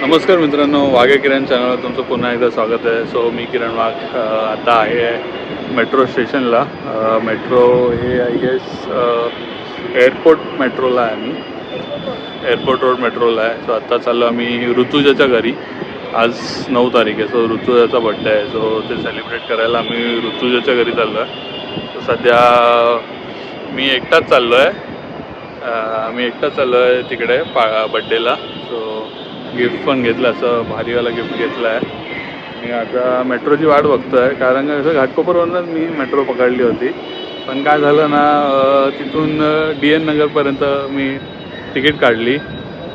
नमस्कार मित्रांनो वाघे किरण चॅनलवर तुमचं पुन्हा एकदा स्वागत आहे. सो मी किरण वाघ आता आहे मेट्रो स्टेशनला मेट्रो हे आय गेस एअरपोर्ट मेट्रोला आहे मी एअरपोर्ट रोड मेट्रोला आहे. सो आत्ता चाललो आम्ही ऋतुजाच्या घरी. आज नऊ तारीख आहे. सो ऋतुजाचा बड्डे आहे. सो ते सेलिब्रेट करायला आम्ही ऋतुजाच्या घरी चाललो आहे सध्या मी एकटाच चाललो आहे मी एकटाच चाललो आहे तिकडे पा बड्डेला सो गिफ्ट पण घेतलं असं भारीवाला गिफ्ट घेतलं आहे मी आता मेट्रोची वाट बघतो आहे कारण का कसं घाटकोपरवरूनच मी मेट्रो पकडली होती. पण काय झालं ना तिथून डी एन नगरपर्यंत मी तिकीट काढली.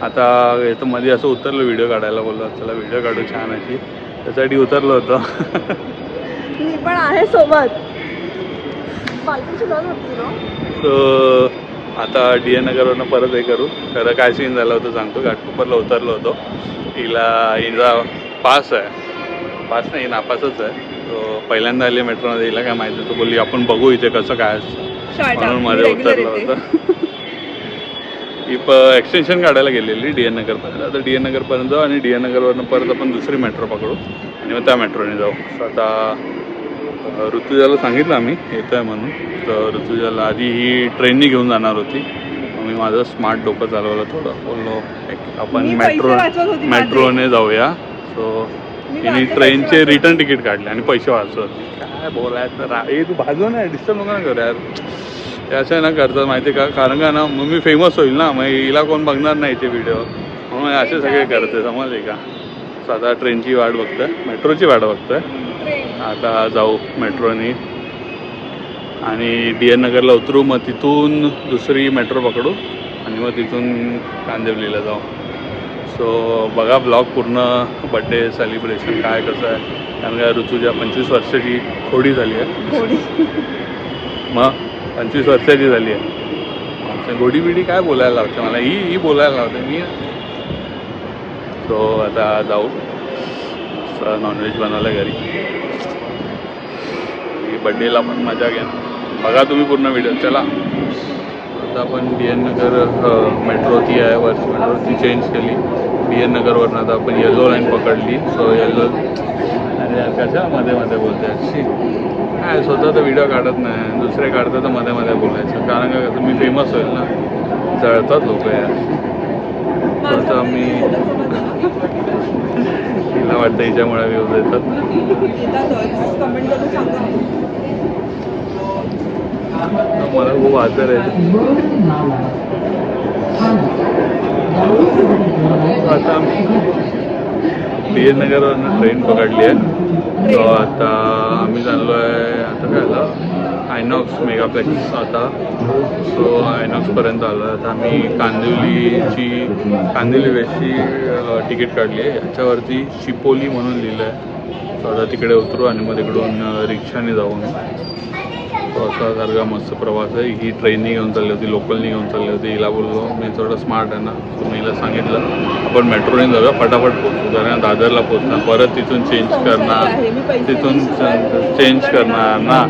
आता इथं मध्ये असं उतरलं व्हिडिओ काढायला बोललो चला व्हिडिओ काढू छान अशी त्यासाठी उतरलो होतो. मी पण आहे सोबत. सो आता डी एन नगरवरनं परत हे करू. खरं काय सीन झालं होतं सांगतो. घाटकोपरला उतरलो होतो. हिला हिचा पास आहे. पास नाही नापासच आहे. तो पहिल्यांदा आली मेट्रोमध्ये. हिला काय माहिती तो बोलली आपण बघू इथे कसं काय असतं. म्हणून मध्ये उतरलं होतं. ही प एक्सटेन्शन काढायला गेलेली डी एन नगरपर्यंत. आता डी एन नगरपर्यंत जाऊ आणि डी एन नगरवरनं परत आपण दुसरी मेट्रो पकडू. आणि मग त्या मेट्रोने जाऊ. आता ऋतुजाला सांगितलं आम्ही येतो आहे म्हणून. तर ऋतुजाला आधी ही ट्रेननी घेऊन जाणार होती. मी माझं स्मार्ट डोकं चालवलं थोडं. बोललो आपण मेट्रो. मेट्रोने जाऊया. सो मी तिने ट्रेनचे रिटर्न तिकीट काढले आणि पैसे वाचवत काय बोलायचं? तू भाजू नाही डिस्टर्ब नका करू यार. ते असं ना करतात माहिती आहे का? कारण का ना मग मी फेमस होईल ना मग हिला कोण बघणार नाही ते व्हिडिओ म्हणून असे सगळे करते समजले का? साधा ट्रेनची वाट बघतोय मेट्रोची वाट बघतोय. आता जाऊ मेट्रोनी. आणि डी एन नगरला उतरू मग तिथून दुसरी मेट्रो पकडू आणि मग तिथून कांदिवलीला जाऊ. सो बघा ब्लॉग पूर्ण बड्डे सेलिब्रेशन काय कसं आहे. कारण का ऋतुजा पंचवीस वर्षाची थोडी झाली आहे. मग पंचवीस वर्षाची झाली आहे. गोडी बिडी काय बोलायला लावते मला? ही ही बोलायला लावते मी. सो आता जाऊ. नॉनव्हेज बनवलं घरी. बड्डेला पण मजा घ्या. बघा तुम्ही पूर्ण व्हिडिओ चला. आता आपण डी एन नगर मेट्रो ती आहे वर्ष मेट्रो ती चेंज केली. डी एन नगरवरनं आता आपण येल्लो लाईन पकडली. सो येल्लो अरे यार कशा मध्ये मध्ये बोलते? अशी काय स्वतः तर व्हिडिओ काढत नाही. दुसरे काढतात तर मध्ये मध्ये बोलायचं. कारण का कसं मी फेमस होईल ना. जळतात लोक यार. स्वतः मी वाटतं हिच्यामुळे व्ह्यूज येतात. मला खूप आदर आहे आता बी एन नगरवरनं ट्रेन पकडली आहे. तो आता आम्ही चाललो आहे आता काय आलं आयनॉक्स मेगाप्लेक्स आता. सो आयनॉक्सपर्यंत आलो आहे आता आम्ही कांदिवलीची कांदिवली वेस्टची तिकीट काढली आहे. ह्याच्यावरती चिपोली म्हणून लिहिलं आहे सो आता तिकडे उतरू आणि मग तिकडून रिक्षाने जाऊन. तो असा सारखा मस्त प्रवास आहे. ही ट्रेननी घेऊन चालली होती लोकलनी घेऊन चालली होती. हिला बोललो मी थोडं स्मार्ट आहे ना. हिला सांगितलं आपण मेट्रोने जाऊया फटाफट पोचू कारण दादरला पोचणार परत तिथून चेंज करणार. तिथून चेंज करणार ना.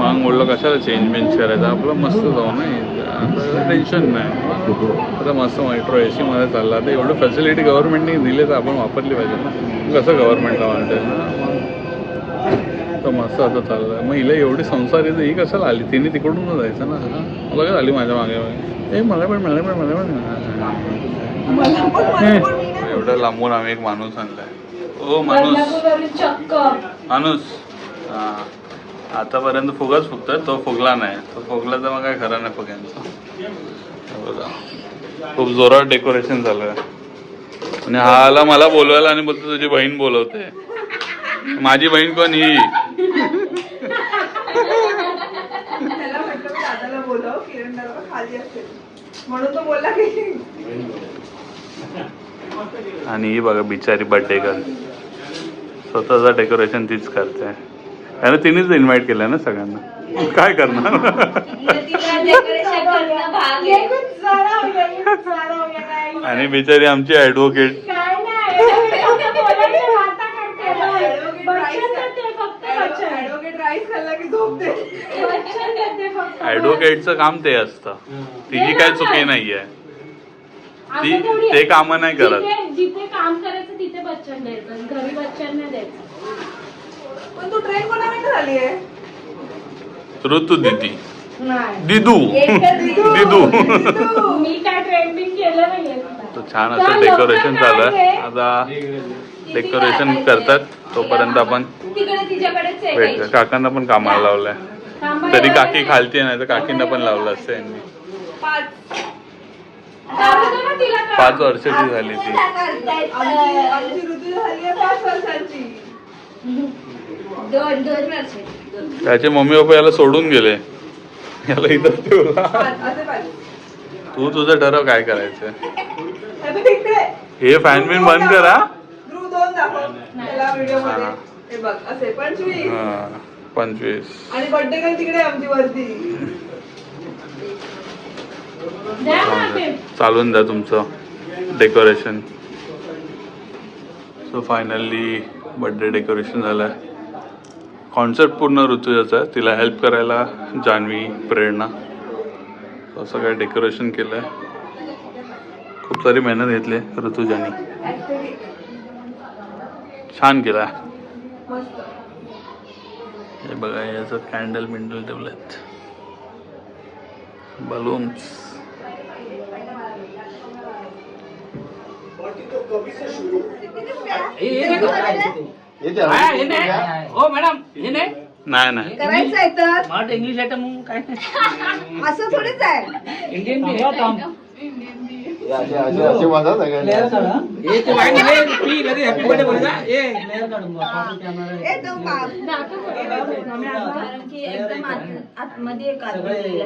मग बोललो कशाला चेंज बेंज करायचं? आपलं मस्त जाऊ ना टेन्शन नाही. आता मस्त मेट्रो ए सीमध्ये चालला. तर एवढं फॅसिलिटी गव्हर्नमेंटने दिले तर आपण वापरली पाहिजे ना. कसं गव्हर्नमेंटला वाटेल ना? तर मस्त आता चाललं मग हिला एवढी संसार येते ही कशाला आली? तिने तिकडूनच जायचं ना. मला आली माझ्या मागे मागे? ए मला पण मला पण मला पण. एवढं लांबून आम्ही एक माणूस आणलाय. ओ माणूस. माणूस. हा. आतापर्यंत फुगाच फुगतोय तो फुगला नाही. तो फुगला तर मग काय खरं नाही फुग्यांचं. बघा. खूप जोरात डेकोरेशन झालं आहे आणि हा आला मला बोलवायला आणि बोलतो तुझी बहीण बोलवते. माझी बहीण कोण ही? त्याला म्हटलं मी दादाला बोलव किरण दादा खाली असेल. म्हणून तो बोलला की आणि ही बघा बिचारी बर्थडे गर्ल स्वतःचं डेकोरेशन तीच करते. आणि तिनेच इन्व्हाइट केलं ना सगळ्यांना? काय करणार? डेकोरेशन करणं भाग आहे ॲडव्होकेटचं काम ते असतं. तिची काय चुकी नाहीये. ती. ते कामं नाही करत. जिथे काम करायचं तिथे बच्चन द्यायचं घरी बच्चन नाही द्यायचं. पण तू ट्रेन झाली आहे? ऋतू दिदी. नाही. दिदू. दिदू. मी काय ट्रेंडिंग केलं नाहीये. तो छान असं डेकोरेशन चालू आहे? आता डेकोरेशन करतात तोपर्यंत आपण तिकडे तिच्याकडेच आहे. भेट काकांना पण कामाला लावलंय. तरी काकी खालती नाही तर काकींना पण लावलं असतं यांनी. पाच. वर्षाची झाली ती. त्याचे मम्मी पप्पा याला सोडून गेले. याला इथं ठेवला. तू तुझं ठरव काय करायचं. हे हे फॅन बिन बंद करा. ध्रुव दोन दाखव त्याला व्हिडिओमध्ये हा. बघ असे पंचवीस. हा, पंचवीस. आणि बर्थडे गर्ल तिकडे आमची वरती. चालून द्या तुमचं decoration so finally birthday decoration झालं आहे कॉन्सेप्ट पूर्ण ऋतुजाचा आहे. तिला हेल्प करायला जान्हवी प्रेरणा. असं काय डेकोरेशन केलं आहे खूप सारी मेहनत घेतली आहे ऋतुजानी छान केलं. हे बघा याचं कॅन्डल बिंडल ठेवलेत. बलून्स हो मॅडम हे नाही. नाही तर. इंग्लिश आयटम काय असं थोडीच आहे. इंडियन कारण की एकदम आत- आतमध्ये एक आतमध्ये.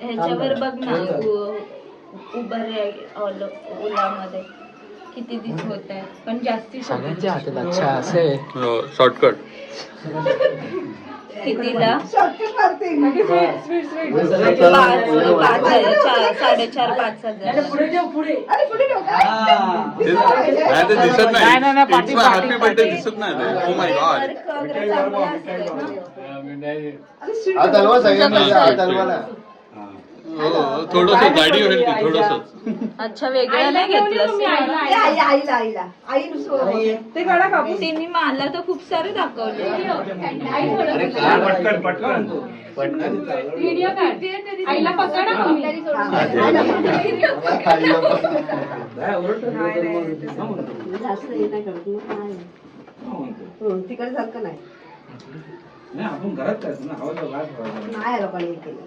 ह्याच्यावर बघ ना उ- उभं रे किती दिस होत आहे पण जास्ती सगळ्यांच्या हातात अच्छा असे. शॉर्टकट कितीला शॉर्टकट मारते पाच पाच हजार चार साडेचार पाच हजार पुढे ठेव पुढे अरे पुढे ठेव काय? नाही ते दिसत नाही, नाही, नाही, पाठी- हॅपी पाठी- बर्थडे दिसत नाही Oh oh my god work वगैरे चांगलं असतं ना अरे शिट. हा तलवा सगळ्यांना द्या, हा तलवा ना थोडस गाडी होईल की थोडस. अच्छा वेगळं नाही घेतलं आईला, आईला आईला. आई नुसतं ते कापूस तिने मला तर खूप सारे दाखवले. व्हिडिओ आईला पकडा तिकडे सारखं नाही. नाही आपण घरात करायचं ना. हवा. नाही लोकांनी हे केलं.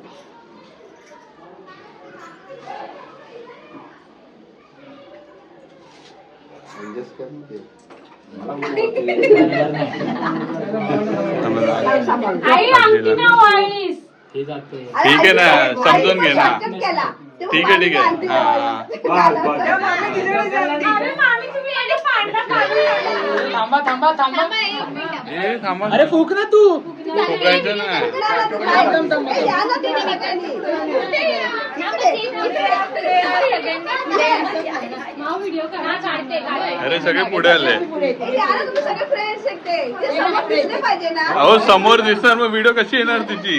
आई अंगठी ना वाळलीस ठीक आहे ना समजून घे ना. ठीक आहे ठीक आहे. हा. थांबा थांबा थांबा. अरे फुक ना तू. नाही काढते अरे सगळे पुढे आले. पाहिजे ना अहो समोर दिसणार मग व्हिडिओ कशी येणार तिची?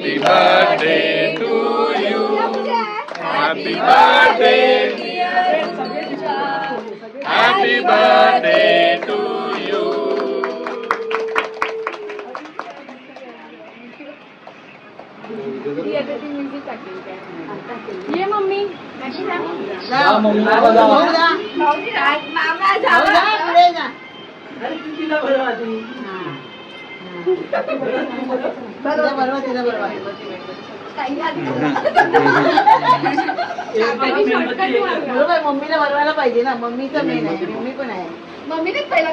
हो छान काढा बोल रेडी आहे का हा action happy birthday to you happy birthday to you happy birthday happy birthday to you ये मम्मी बरोबर मम्मीला बनवायला पाहिजे ना मम्मीचं मेन आहे. मम्मी पण आहे मम्मीनेच पहिला.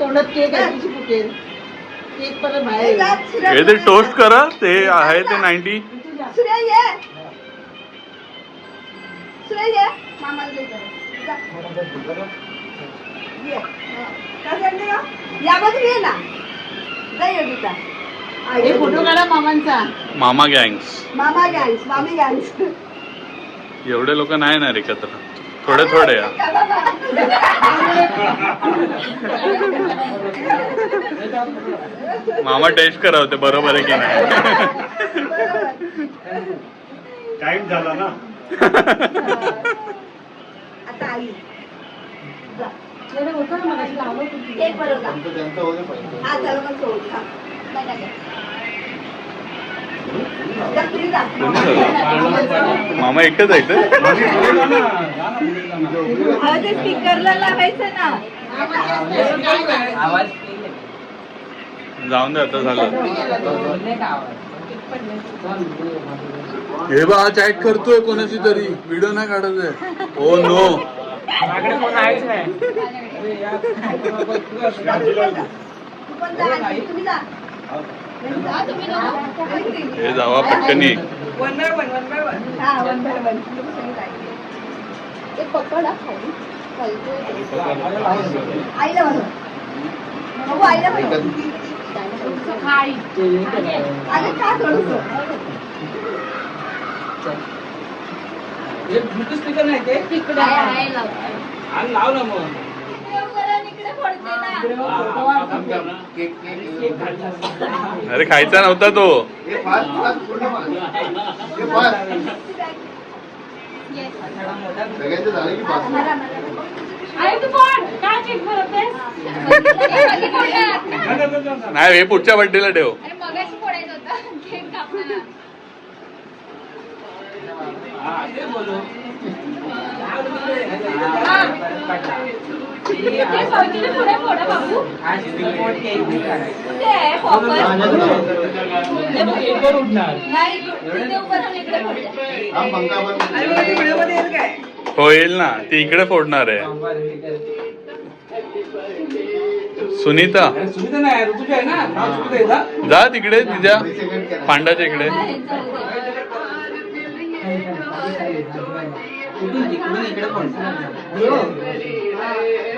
तोंडात केक आहे. केक परत बाहेर टोस्ट करा ते आहे. ते नाईन्टी ये मामाला. जा. ये. हा. काय सांगते का? या बाजूला ये ना जा योगिता हे फोटो काढा मामांचा मामा गँग्स मामा गँग्स मामी गँग्स एवढे लोक नाही ना रे एकत्र थोडे थोडे या. मामा टेस्ट करा होते बरोबर आहे की नाही टाइम झाला ना आता आई. एक बरोबर त्यांचं त्यांचं होते पाहिजे चला मग सोड हा. जा, तुम्ही जा. मामा एकटेच आहे? अहो, ते स्पीकरला लावायचं ना. जाऊन दे आता झालं. हे बा चॅट करतोय कोणाची तरी. व्हिडिओ नाही काढत ओ नो तू पण जा आणि तुम्ही जा जा तुम्ही दोघं. हे जावा पटकनी हा आईला थोडंसं स्पीकर नाही ते. आणि लाव ना मग. अरे खायचा नव्हता तो. हे हे सगळ्यांचं झालं की नाही हे पुढच्या बड्डेला ठेव. अरे मगाशी फोडायचं होतं. केक कापताना हा ते बोलू येईल होईल ना ती इकडे फोडणार आहे. सुनीता. जा तिकडे तिच्या पांडाच्या इकडे. आहे,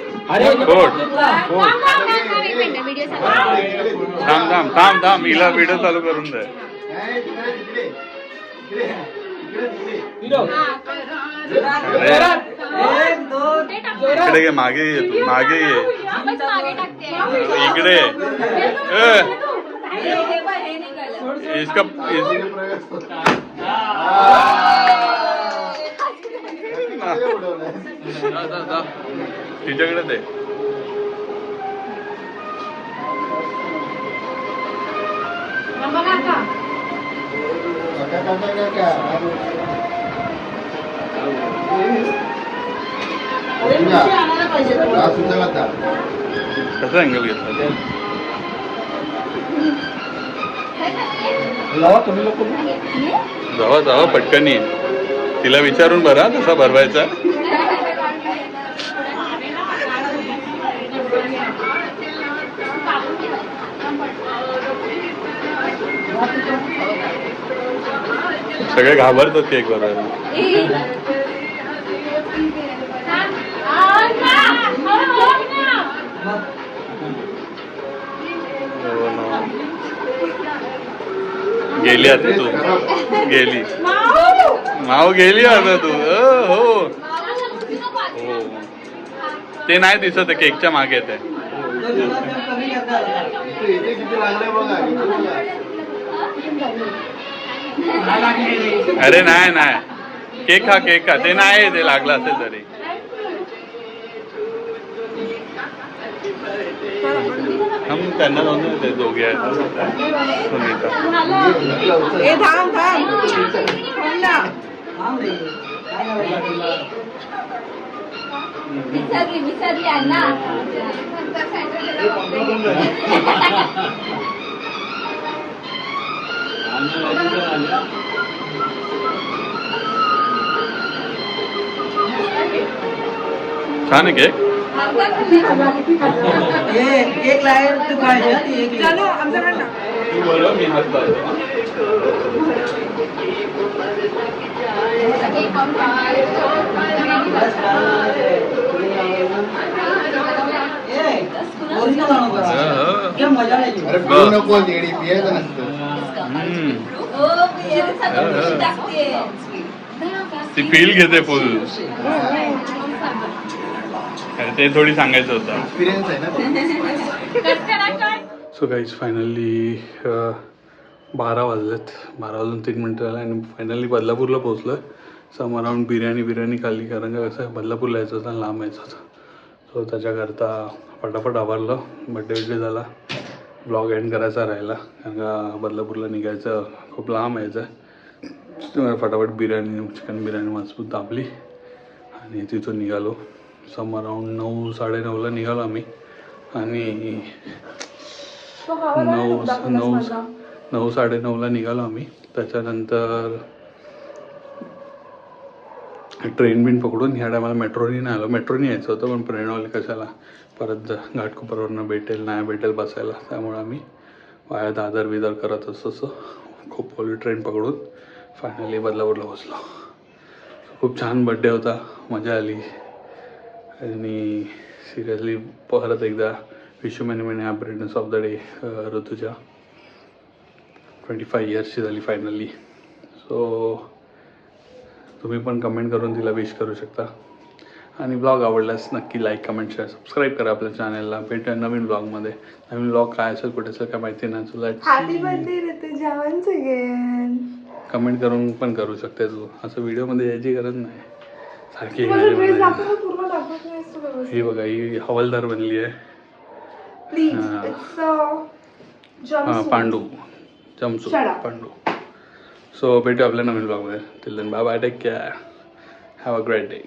अरे थांब, थांब, थांब, थांब, हिला व्हिडिओ चालू करून दे. इकडे घे मागे ये तू मागे ये इकडे हे हे हे. इसका इस, प्रवेश होता. तिकडे उडवलंय. जा, जा, जा. तिच्याकडे दे बघा आता काका, काका, काका. ऋतुजा, हा सुचला आता. कसं अँगल घेतला लावा तुम्ही लोक जावा जावा पटकनी तिला विचारून बरा कसा भरवायचा सगळे घाबरतात केक एक बरोबर. गेली आता तू. गेली. माव गेली आता तू. हो. हो. ते नाही दिसत आहे, केकच्या मागे ते. हो. इथे इथे किती लागलंय बघा इथे बघा. अरे नाही नाही. केक खा केक खा ते नाही ते लागलं असेल तरी. हम त्यांना जाऊन दे, ते दोघे आहेत. सुनीता. छान आहे केक एक एक लाइट तू पाहिजे ती एक चलो आमच्याकडे ना। तू बोलव मी हात लावतो ओरिजिनल आणू बस. अं, क्या मजा नाही अरे पिऊ नको येडी पियायचं नसतं हम्म. हो बिर्याणी सगळं पिऊन टाकते ती फील घेते फुल ते थोडी सांगायचं होतं. एक्सपिरियन्स आहे ना तो. सो गाईज फायनली बारा वाजलेत. बारा वाजून तीन मिनटं झालं आणि फायनली बदलापूरला पोहोचलो सम अराऊंड बिर्याणी बिर्याणी खाल्ली कारण का कसं आहे, बदलापूरला यायचं होतं आणि लांब यायचं होतं. सो त्याच्याकरता फटाफट आवरलं बड्डे बिड्डे झाला. ब्लॉग एंड करायचा राहिला. कारण का बदलापूरला निघायचं खूप लांब यायचं आहे फटाफट बिर्याणी चिकन बिर्याणी मजबूत दाबली. आणि तिथून निघालो. सम अराऊंड नऊ साडेनऊला निघालो आम्ही. आणि नऊ नऊ. नऊ साडेनऊला निघालो आम्ही. त्याच्यानंतर ट्रेन बिन पकडून ह्या टायमाला मेट्रोनी नाही आलो. मेट्रोनी यायचं होतं पण प्रेरणावाले कशाला? परत घाटकोपरवरनं भेटेल नाही भेटेल बसायला. त्यामुळे आम्ही वाया दादर बिदर करत असं असं खूप ट्रेन पकडून फायनली बदलापूरला पोचलो खूप छान बड्डे होता मजा आली. आणि सिरियसली परत एकदा विश मेनी ॲप हॅपीनेस ऑफ द डे ऋतूच्या ट्वेंटी फाय इयर्सची झाली फायनली सो तुम्ही पण कमेंट करून तिला विश करू शकता. आणि ब्लॉग आवडल्यास नक्की लाईक कमेंट शेअर सबस्क्राईब करा आपल्या चॅनलला भेटूया नवीन ब्लॉगमध्ये नवीन ब्लॉग काय असेल कुठे असेल काय माहिती नाही. तुला कमेंट करून पण करू शकते तू. असं व्हिडिओमध्ये यायची गरज नाही. सारखी ही बघा ही हवालदार बनली आहे. हा. पांडू. up. पांडू. सो भेटू आपल्या नवीन ब्लॉगमध्ये till then bye bye take care have a great day